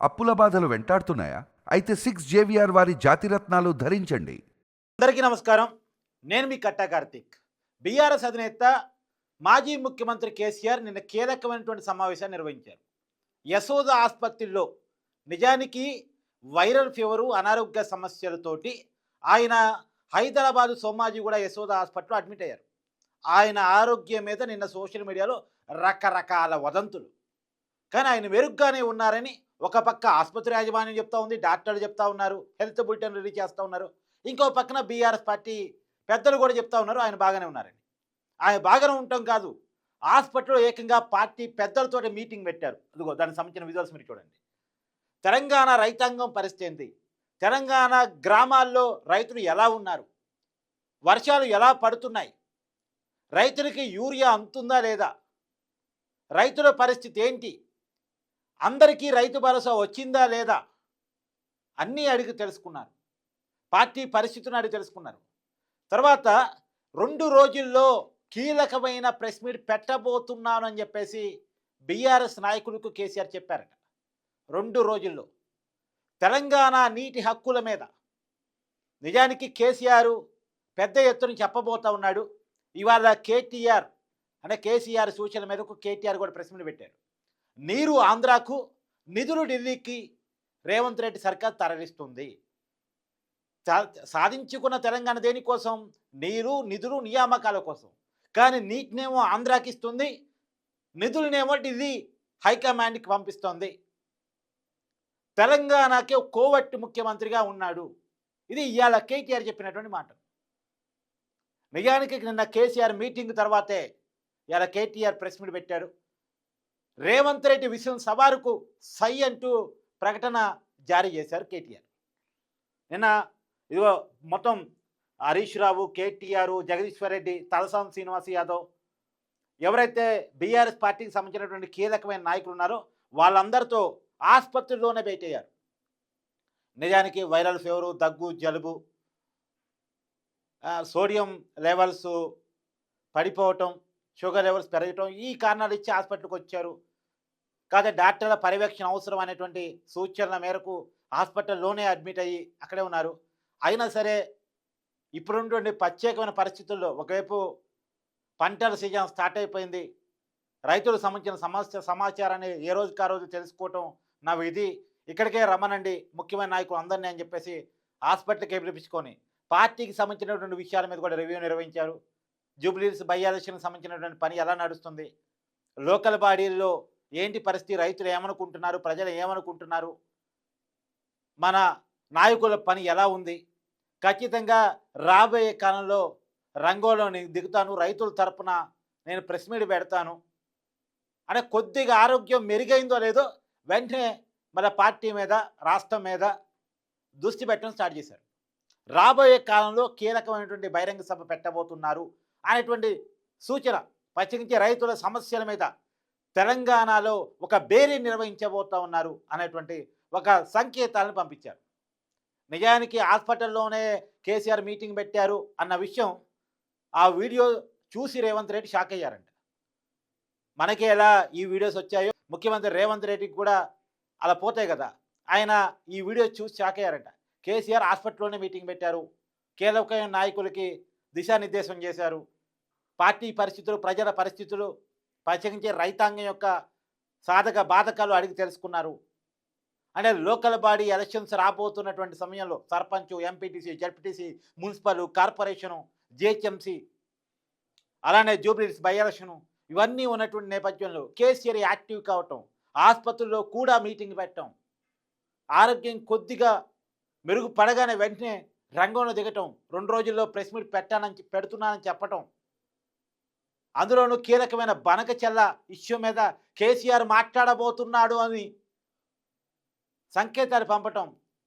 అప్పుల బాధలు వెంటాడుతున్నాయా? అయితే సిక్స్ జేవిఆర్ వారి జాతిరత్నాలు ధరించండి. అందరికీ నమస్కారం. నేను మీ కట్టా కార్తిక్. బీఆర్ఎస్ అధినేత మాజీ ముఖ్యమంత్రి కేసీఆర్ నిన్న కీలకమైనటువంటి సమావేశాన్ని నిర్వహించారు. యశోద ఆసుపత్రిలో నిజానికి వైరల్ ఫీవరు అనారోగ్య సమస్యలతోటి ఆయన హైదరాబాదు సోమాజీ కూడా యశోద హాస్పిటల్లో అడ్మిట్ అయ్యారు. ఆయన ఆరోగ్యం మీద నిన్న సోషల్ మీడియాలో రకరకాల వదంతులు. కానీ ఆయన మెరుగ్గానే ఉన్నారని ఒక పక్క ఆసుపత్రి యాజమాన్యం చెప్తా ఉంది డాక్టర్లు చెప్తా ఉన్నారు హెల్త్ బులెటిన్ రిలీజ్ చేస్తూ ఉన్నారు. ఇంకో పక్కన బీఆర్ఎస్ పార్టీ పెద్దలు కూడా చెప్తా ఉన్నారు ఆయన బాగానే ఉన్నారని ఆయన బాగానే ఉండటం కాదు హాస్పిటల్లో ఏకంగా పార్టీ పెద్దలతో మీటింగ్ పెట్టారు. అదిగో దానికి సంబంధించిన విజువల్స్ మీరు చూడండి. తెలంగాణ రైతాంగం పరిస్థితి ఏంటి తెలంగాణ గ్రామాల్లో రైతులు ఎలా ఉన్నారు? వర్షాలు ఎలా పడుతున్నాయి? రైతులకి యూరియా అందుతుందా లేదా? రైతుల పరిస్థితి ఏంటి? అందరికీ రైతు భరోసా వచ్చిందా లేదా అన్నీ అడిగి తెలుసుకున్నారు. పార్టీ పరిస్థితిని అడిగి తెలుసుకున్నారు. తర్వాత రెండు రోజుల్లో కీలకమైన ప్రెస్ మీట్ పెట్టబోతున్నాను అని చెప్పేసి బీఆర్ఎస్ నాయకులకు కేసీఆర్ చెప్పారట. రెండు రోజుల్లో తెలంగాణ నీటి హక్కుల మీద నిజానికి కేసీఆర్ పెద్ద ఎత్తున చెప్పబోతా ఉన్నాడు. ఇవాళ కేటీఆర్ అంటే కేసీఆర్ సూచనల మేరకు కేటీఆర్ కూడా ప్రెస్ మీట్ పెట్టారు. నీరు ఆంధ్రాకు నిధులు ఢిల్లీకి రేవంత్ రెడ్డి సర్కార్ తరలిస్తుంది. సాధించుకున్న తెలంగాణ దేనికోసం నీరు నిధులు నియామకాల కోసం. కానీ నీటినేమో ఆంధ్రాకి ఇస్తుంది నిధులనేమో ఢిల్లీ హైకమాండ్కి పంపిస్తోంది. తెలంగాణకి కోవట్ కోవట్టి ముఖ్యమంత్రిగా ఉన్నాడు. ఇది ఇవాళ కేటీఆర్ చెప్పినటువంటి మాట. నిజానికి నిన్న కేసీఆర్ మీటింగ్ తర్వాతే ఇవాళ కేటీఆర్ ప్రెస్ మీట్ పెట్టాడు. రేవంత్ రెడ్డి విషయం సవారుకు సై అంటూ ప్రకటన జారీ చేశారు కేటీఆర్. నిన్న ఇదిగో మొత్తం హరీష్ రావు కేటీఆర్ జగదీశ్వర్ రెడ్డి తలసాని శ్రీనివాస్ యాదవ్ ఎవరైతే బీఆర్ఎస్ పార్టీకి సంబంధించినటువంటి కీలకమైన నాయకులు ఉన్నారో వాళ్ళందరితో ఆసుపత్రిలోనే భేటయ్యారు నిజానికి వైరల్ ఫీవరు దగ్గు జలుబు సోడియం లెవెల్స్ పడిపోవటం షుగర్ లెవెల్స్ పెరగటం ఈ కారణాలు ఇచ్చి హాస్పిటల్కి వచ్చారు. కాదా డాక్టర్ల పర్యవేక్షణ అవసరం అనేటువంటి సూచనల మేరకు హాస్పిటల్లోనే అడ్మిట్ అయ్యి అక్కడే ఉన్నారు. అయినా సరే ఇప్పుడున్నటువంటి ప్రత్యేకమైన పరిస్థితుల్లో ఒకవైపు పంటల సీజన్ స్టార్ట్ అయిపోయింది. రైతులకు సంబంధించిన సమస్య సమాచారాన్ని ఏ రోజుకి ఆ రోజు తెలుసుకోవటం నా విధి. ఇక్కడికే రమ్మనండి ముఖ్యమైన నాయకులు అందరినీ అని చెప్పేసి హాస్పిటల్కి పిలిపించుకొని పార్టీకి సంబంధించినటువంటి విషయాల మీద కూడా రివ్యూ నిర్వహించారు. జూబ్లీస్ బై ఎలక్షన్కి సంబంధించినటువంటి పని ఎలా నడుస్తుంది? లోకల్ బాడీల్లో ఏంటి పరిస్థితి? రైతులు ఏమనుకుంటున్నారు? ప్రజలు ఏమనుకుంటున్నారు? మన నాయకుల పని ఎలా ఉంది? ఖచ్చితంగా రాబోయే కాలంలో రంగంలోని దిగుతాను. రైతుల తరపున నేను ప్రెస్ మీట్ పెడతాను. అంటే కొద్దిగా ఆరోగ్యం మెరుగైందో లేదో వెంటనే మన పార్టీ మీద రాష్ట్రం మీద దృష్టి పెట్టడం స్టార్ట్ చేశారు. రాబోయే కాలంలో కీలకమైనటువంటి బహిరంగ సభ పెట్టబోతున్నారు. అనేటువంటి సూచన ప్రత్యేకించి రైతుల సమస్యల మీద తెలంగాణలో ఒక బేరీ నిర్వహించబోతా ఉన్నారు అనేటువంటి ఒక సంకేతాలను పంపించారు. నిజానికి హాస్పిటల్లోనే కేసీఆర్ మీటింగ్ పెట్టారు అన్న విషయం ఆ వీడియో చూసి రేవంత్ రెడ్డి షాక్ అయ్యారంట. మనకి ఎలా ఈ వీడియోస్ వచ్చాయో ముఖ్యమంత్రి రేవంత్ రెడ్డికి కూడా అలా పోతాయి కదా. ఆయన ఈ వీడియో చూసి షాక్ అయ్యారంట. కేసీఆర్ హాస్పిటల్లోనే మీటింగ్ పెట్టారు. కీలకమైన నాయకులకి దిశానిర్దేశం చేశారు. పార్టీ పరిస్థితులు ప్రజల పరిస్థితులు ప్రత్యేకించి రైతాంగం యొక్క సాధక బాధకాలు అడిగి తెలుసుకున్నారు. అంటే లోకల్ బాడీ ఎలక్షన్స్ రాబోతున్నటువంటి సమయంలో sarpanch MPTC ZPTC municipal corporation GHMC అలానే జూబ్లీస్ బై ఎలక్షను ఇవన్నీ ఉన్నటువంటి నేపథ్యంలో కేసీఆర్ యాక్టివ్ కావటం ఆసుపత్రుల్లో కూడా మీటింగ్ పెట్టడం ఆరోగ్యం కొద్దిగా మెరుగుపడగానే వెంటనే రంగంలో దిగటం రెండు రోజుల్లో ప్రెస్ మీట్ పెట్టానని పెడుతున్నానని చెప్పటం అందులోనూ కీలకమైన బనక చెల్ల ఇష్యూ మీద కేసీఆర్ మాట్లాడబోతున్నాడు అని సంకేతాలు పంపటం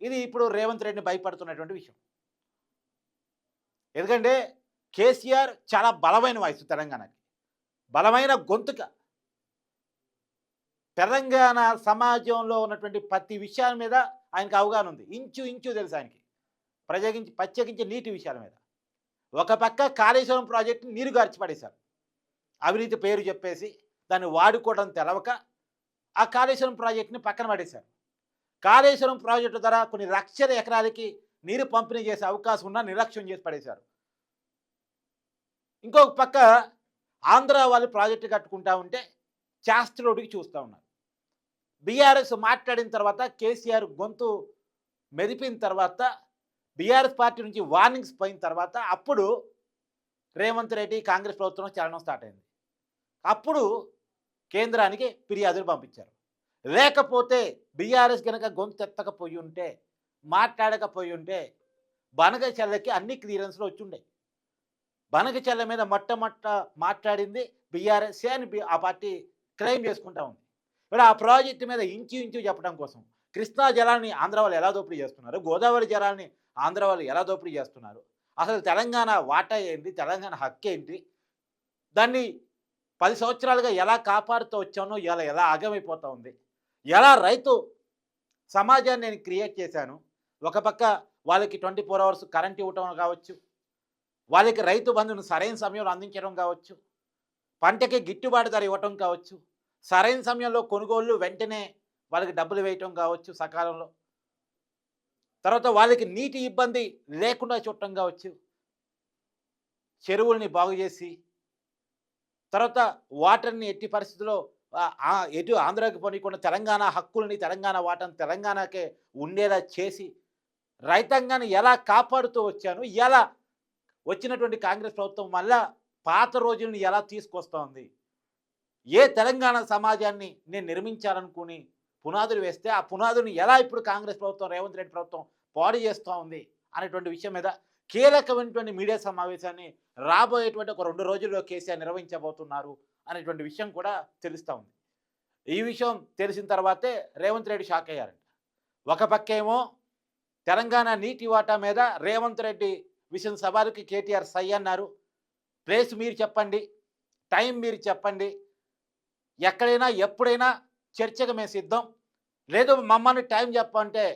ఇది ఇప్పుడు రేవంత్ రెడ్డిని భయపడుతున్నటువంటి విషయం. ఎందుకంటే కేసీఆర్ చాలా బలమైన వాయిస్ తెలంగాణకి. బలమైన గొంతుక. తెలంగాణ సమాజంలో ఉన్నటువంటి ప్రతి విషయాల మీద ఆయనకు అవగాహన ఉంది. ఇంచు ఇంచు తెలుసు ఆయనకి. ప్రత్యేకించి ప్రత్యేకించి నీటి విషయాల మీద. ఒక పక్క కాళేశ్వరం ప్రాజెక్టు నీరు గార్చి పడేశారు. అవినీతి పేరు చెప్పేసి దాన్ని వాడుకోవడం తెలవక ఆ కాళేశ్వరం ప్రాజెక్టుని పక్కన పడేశారు. కాళేశ్వరం ప్రాజెక్టు ద్వారా కొన్ని లక్షల ఎకరాలకి నీరు పంపిణీ చేసే అవకాశం ఉన్నా నిర్లక్ష్యం చేసి పడేశారు. ఇంకొక పక్క ఆంధ్ర వాళ్ళు ప్రాజెక్టు కట్టుకుంటా ఉంటే శాస్త్రుడికి చూస్తూ ఉన్నారు. బీఆర్ఎస్ మాట్లాడిన తర్వాత కేసీఆర్ గొంతు మెదిపిన తర్వాత బీఆర్ఎస్ పార్టీ నుంచి వార్నింగ్స్ పోయిన తర్వాత అప్పుడు రేవంత్ రెడ్డి కాంగ్రెస్ ప్రభుత్వం చలనం స్టార్ట్ అయింది. అప్పుడు కేంద్రానికి ఫిర్యాదులు పంపించారు. లేకపోతే బీఆర్ఎస్ కనుక గొంతు ఎత్తకపోయి ఉంటే మాట్లాడకపోయి ఉంటే బనగ చెల్లకి అన్ని క్లియరెన్స్లు వచ్చిండే. బనగ చెల్ల మీద మొట్టమొట్ట మాట్లాడింది బీఆర్ఎస్ అని ఆ పార్టీ క్లెయిమ్ చేసుకుంటా ఉంది. ఇప్పుడు ఆ ప్రాజెక్టు మీద ఇంచు ఇంచు చెప్పడం కోసం కృష్ణా జలాన్ని ఆంధ్ర వాళ్ళు ఎలా దోపిడీ చేస్తున్నారు? గోదావరి జలాన్ని ఆంధ్ర వాళ్ళు ఎలా దోపిడీ చేస్తున్నారు? అసలు తెలంగాణ వాటా ఏంటి? తెలంగాణ హక్కు ఏంటి? దాన్ని పది సంవత్సరాలుగా ఎలా కాపాడుతూ వచ్చానో ఇలా ఎలా ఆగమైపోతూ ఉంది. ఎలా రైతు సమాజాన్ని నేను క్రియేట్ చేశాను. ఒక పక్క వాళ్ళకి ట్వంటీ ఫోర్ అవర్స్ కరెంట్ ఇవ్వటం కావచ్చు. వాళ్ళకి రైతు బంధును సరైన సమయంలో అందించడం కావచ్చు. పంటకి గిట్టుబాటు ధర ఇవ్వటం కావచ్చు. సరైన సమయంలో కొనుగోళ్ళు వెంటనే వాళ్ళకి డబ్బులు వేయటం కావచ్చు సకాలంలో. తర్వాత వాళ్ళకి నీటి ఇబ్బంది లేకుండా చూడటం కావచ్చు. చెరువుల్ని బాగు చేసి తర్వాత వాటర్ని ఎట్టి పరిస్థితుల్లో ఎటు ఆంధ్రాకి పోనీయకుండా తెలంగాణ హక్కుల్ని తెలంగాణ వాటర్ని తెలంగాణకే ఉండేలా చేసి రైతాంగాన్ని ఎలా కాపాడుతూ వచ్చాను ఎలా వచ్చినటువంటి కాంగ్రెస్ ప్రభుత్వం మళ్ళా పాత రోజుల్ని ఎలా తీసుకొస్తోంది ఏ తెలంగాణ సమాజాన్ని నేను నిర్మించాలనుకుని పునాదులు వేస్తే ఆ పునాదుని ఎలా ఇప్పుడు కాంగ్రెస్ ప్రభుత్వం రేవంత్ రెడ్డి ప్రభుత్వం పాడు చేస్తూ ఉంది అనేటువంటి విషయం మీద కీలకమైనటువంటి మీడియా సమావేశాన్ని రాబోయేటువంటి ఒక రెండు రోజుల్లో కేసీఆర్ నిర్వహించబోతున్నారు అనేటువంటి విషయం కూడా తెలుస్తూ ఉంది. ఈ విషయం తెలిసిన తర్వాతే రేవంత్ రెడ్డి షాక్ అయ్యారంట. ఒక పక్కేమో తెలంగాణ నీటి వాటా మీద రేవంత్ రెడ్డి విషయం సవాలుకి కేటీఆర్ సై అన్నారు. ప్లేస్ మీరు చెప్పండి టైం మీరు చెప్పండి ఎక్కడైనా ఎప్పుడైనా చర్చకు మేము సిద్ధం. లేదు మమ్మల్ని టైం చెప్పంటే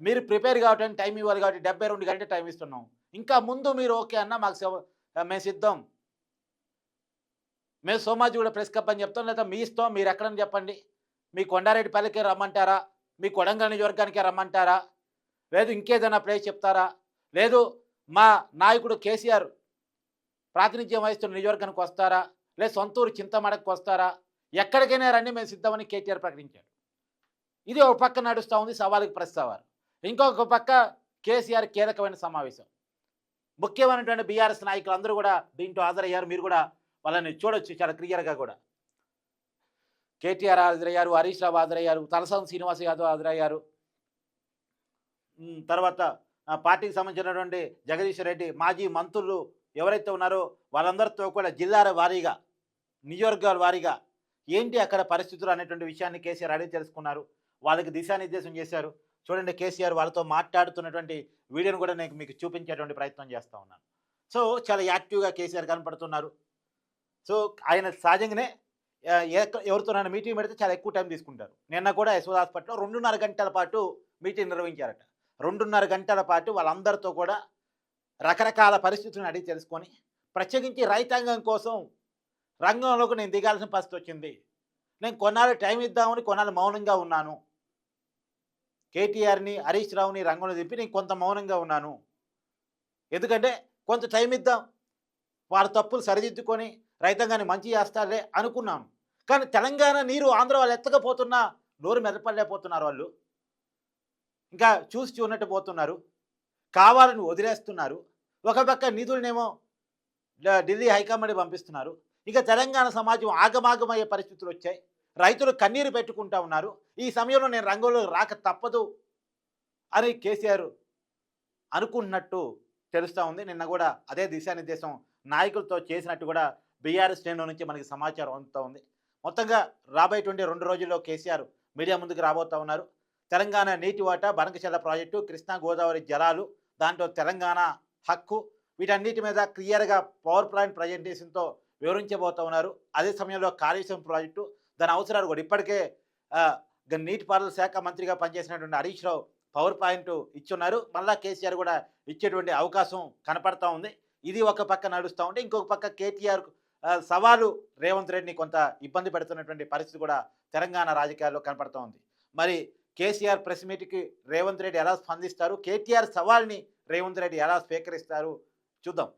మీరు ప్రిపేర్ కాబట్టి టైం ఇవ్వాలి కాబట్టి డెబ్బై రెండు గంటలు టైం ఇస్తున్నాం. ఇంకా ముందు మీరు ఓకే అన్న మాకు మేము సిద్ధం. మేము సోమాజీ కూడా ప్రెస్ కప్ అని చెప్తాం లేదా మీ ఇస్తాం మీరు ఎక్కడని చెప్పండి. మీ కొండారెడ్డిపల్లికే రమ్మంటారా? మీ కొడంగల్ నియోజకవర్గానికే రమ్మంటారా? లేదు ఇంకేదైనా ప్లేస్ చెప్తారా? లేదు మా నాయకుడు కేసీఆర్ ప్రాతినిధ్యం వహిస్తున్న నియోజకవర్గానికి వస్తారా? లేదు సొంతూరు చింతమడకు వస్తారా? ఎక్కడికైనా రండి మేము సిద్ధమని కేటీఆర్ ప్రకటించాడు. ఇది ఒక పక్క నడుస్తూ ఉంది సవాలుకి ప్రస్తావారు ఇంకొక పక్క కేసీఆర్ కీలకమైన సమావేశం. ముఖ్యమైనటువంటి బీఆర్ఎస్ నాయకులు అందరూ కూడా దీంట్లో హాజరయ్యారు. మీరు కూడా వాళ్ళని చూడొచ్చు చాలా క్లియర్గా కూడా. కేటీఆర్ హాజరయ్యారు హరీష్ రావు హాజరయ్యారు తలసాని శ్రీనివాస్ యాదవ్ హాజరయ్యారు. తర్వాత పార్టీకి సంబంధించినటువంటి జగదీష్ రెడ్డి మాజీ మంత్రులు ఎవరైతే ఉన్నారో వాళ్ళందరితో కూడా జిల్లాల వారీగా నియోజకవర్గాల వారీగా ఏంటి అక్కడ పరిస్థితులు అనేటువంటి విషయాన్ని కేసీఆర్ అడిగి తెలుసుకున్నారు. వాళ్ళకి దిశానిర్దేశం చేశారు. చూడండి కేసీఆర్ వాళ్ళతో మాట్లాడుతున్నటువంటి వీడియోని కూడా నేను మీకు చూపించేటువంటి ప్రయత్నం చేస్తూ ఉన్నాను. సో చాలా యాక్టివ్గా కేసీఆర్ కనపడుతున్నారు. సో ఆయన సహజంగానే ఎవరితో నన్ను మీటింగ్ పెడితే చాలా ఎక్కువ టైం తీసుకుంటారు. నిన్న కూడా యశోద హాస్పిటల్లో రెండున్నర గంటల పాటు మీటింగ్ నిర్వహించారట. రెండున్నర గంటల పాటు వాళ్ళందరితో కూడా రకరకాల పరిస్థితులను అడిగి తెలుసుకొని ప్రత్యేకించి రైతాంగం కోసం రంగంలోకి నేను దిగాల్సిన పరిస్థితి వచ్చింది. నేను కొన్నాళ్ళు టైం ఇద్దామని కొన్నాళ్ళు మౌనంగా ఉన్నాను. కేటీఆర్ని హరీష్ రావుని రంగంలో తిప్పి నేను కొంత మౌనంగా ఉన్నాను. ఎందుకంటే కొంత టైం ఇద్దాం. వారి తప్పులు సరిదిద్దుకొని రైతాంగాన్ని మంచి చేస్తారులే అనుకున్నాను కానీ తెలంగాణ నీరు ఆంధ్ర వాళ్ళు ఎత్తకపోతున్నా నోరు మెదపలేకపోతున్నారు వాళ్ళు. ఇంకా చూసి చూడనట్టు పోతున్నారు. కావాలని వదిలేస్తున్నారు. ఒక పక్క నిధులనేమో ఢిల్లీ హైకమాండ్ పంపిస్తున్నారు. ఇంకా తెలంగాణ సమాజం ఆగమాగమయ్యే పరిస్థితులు వచ్చాయి. రైతులు కన్నీరు పెట్టుకుంటా ఉన్నారు. ఈ సమయంలో నేను రంగంలో రాక తప్పదు. అని కేసీఆర్ అనుకున్నట్టు తెలుస్తూ ఉంది. నిన్న కూడా అదే దిశానిర్దేశం నాయకులతో చేసినట్టు కూడా బీఆర్ఎస్ శ్రేణుల నుంచి మనకి సమాచారం అందుతూ ఉంది. మొత్తంగా రాబోయేటువంటి రెండు రోజుల్లో కేసీఆర్ మీడియా ముందుకు రాబోతూ ఉన్నారు. తెలంగాణ నీటి వాటా బనకచెల్ల ప్రాజెక్టు కృష్ణా గోదావరి జలాలు దాంట్లో తెలంగాణ హక్కు వీటన్నిటి మీద క్లియర్గా పవర్ ప్లాంట్ ప్రజెంటేషన్తో వివరించబోతూ ఉన్నారు. అదే సమయంలో కాళేశ్వరం ప్రాజెక్టు దాని అవసరాలు కూడా. ఇప్పటికే నీటిపారుదల శాఖ మంత్రిగా పనిచేసినటువంటి హరీష్ రావు పవర్ పాయింట్ ఇచ్చున్నారు. మళ్ళా కేసీఆర్ కూడా ఇచ్చేటువంటి అవకాశం కనపడతా ఉంది. ఇది ఒక పక్క నడుస్తూ ఉంటే ఇంకొక పక్క కేటీఆర్ సవాలు రేవంత్ రెడ్డిని కొంత ఇబ్బంది పెడుతున్నటువంటి పరిస్థితి కూడా తెలంగాణ రాజకీయాల్లో కనపడుతూ ఉంది. మరి కేసీఆర్ ప్రెస్ మీట్కి రేవంత్ రెడ్డి ఎలా స్పందిస్తారు? కేటీఆర్ సవాల్ని రేవంత్ రెడ్డి ఎలా స్వీకరిస్తారు? చూద్దాం.